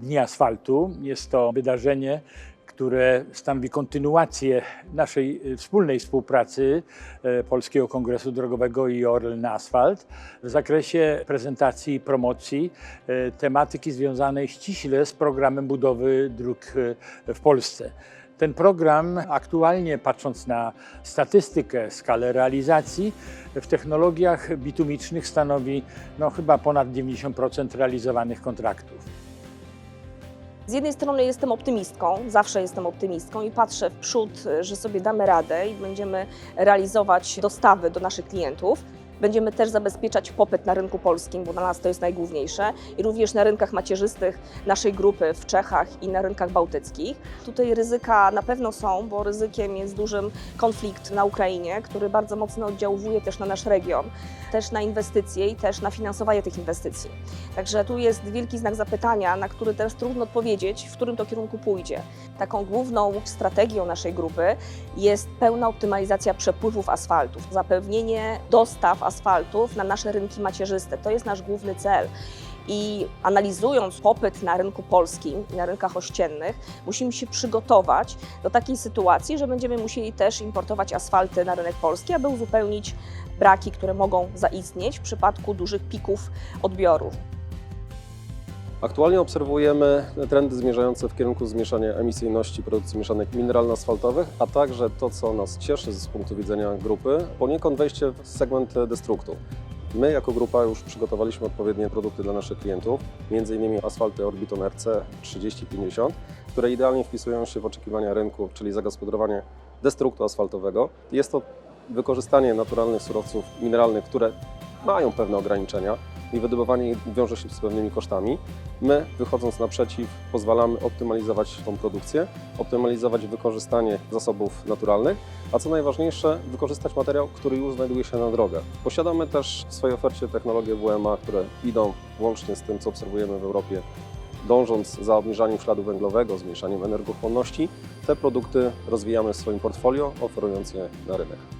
Dni Asfaltu. Jest to wydarzenie, które stanowi kontynuację naszej y, wspólnej współpracy e, Polskiego Kongresu Drogowego i Orlen Asfalt w zakresie prezentacji i promocji e, tematyki związanej ściśle z programem budowy dróg w Polsce. Ten program aktualnie, patrząc na statystykę, skalę realizacji, w technologiach bitumicznych stanowi no, chyba ponad 90% realizowanych kontraktów. Z jednej strony jestem optymistką, zawsze jestem optymistką i patrzę w przód, że sobie damy radę i będziemy realizować dostawy do naszych klientów. Będziemy też zabezpieczać popyt na rynku polskim, bo dla nas to jest najgłówniejsze, i również na rynkach macierzystych naszej grupy w Czechach i na rynkach bałtyckich. Tutaj ryzyka na pewno są, bo ryzykiem jest dużym konflikt na Ukrainie, który bardzo mocno oddziałuje też na nasz region, też na inwestycje i też na finansowanie tych inwestycji. Także tu jest wielki znak zapytania, na który teraz trudno odpowiedzieć, w którym to kierunku pójdzie. Taką główną strategią naszej grupy jest pełna optymalizacja przepływów asfaltów, zapewnienie dostaw asfaltów na nasze rynki macierzyste. To jest nasz główny cel. I analizując popyt na rynku polskim i na rynkach ościennych, musimy się przygotować do takiej sytuacji, że będziemy musieli też importować asfalty na rynek polski, aby uzupełnić braki, które mogą zaistnieć w przypadku dużych pików odbioru. Aktualnie obserwujemy trendy zmierzające w kierunku zmniejszania emisyjności produkcji mieszanek mineralno-asfaltowych, a także to, co nas cieszy z punktu widzenia grupy, poniekąd wejście w segment destruktu. My jako grupa już przygotowaliśmy odpowiednie produkty dla naszych klientów, m.in. asfalty Orbiton RC 3050, które idealnie wpisują się w oczekiwania rynku, czyli zagospodarowanie destruktu asfaltowego. Jest to wykorzystanie naturalnych surowców mineralnych, które mają pewne ograniczenia i wydobywanie wiąże się z pewnymi kosztami. My, wychodząc naprzeciw, pozwalamy optymalizować tą produkcję, optymalizować wykorzystanie zasobów naturalnych, a co najważniejsze, wykorzystać materiał, który już znajduje się na drogę. Posiadamy też w swojej ofercie technologie WMA, które idą łącznie z tym, co obserwujemy w Europie, dążąc za obniżaniem śladu węglowego, zmniejszaniem energochłonności. Te produkty rozwijamy w swoim portfolio, oferując je na rynek.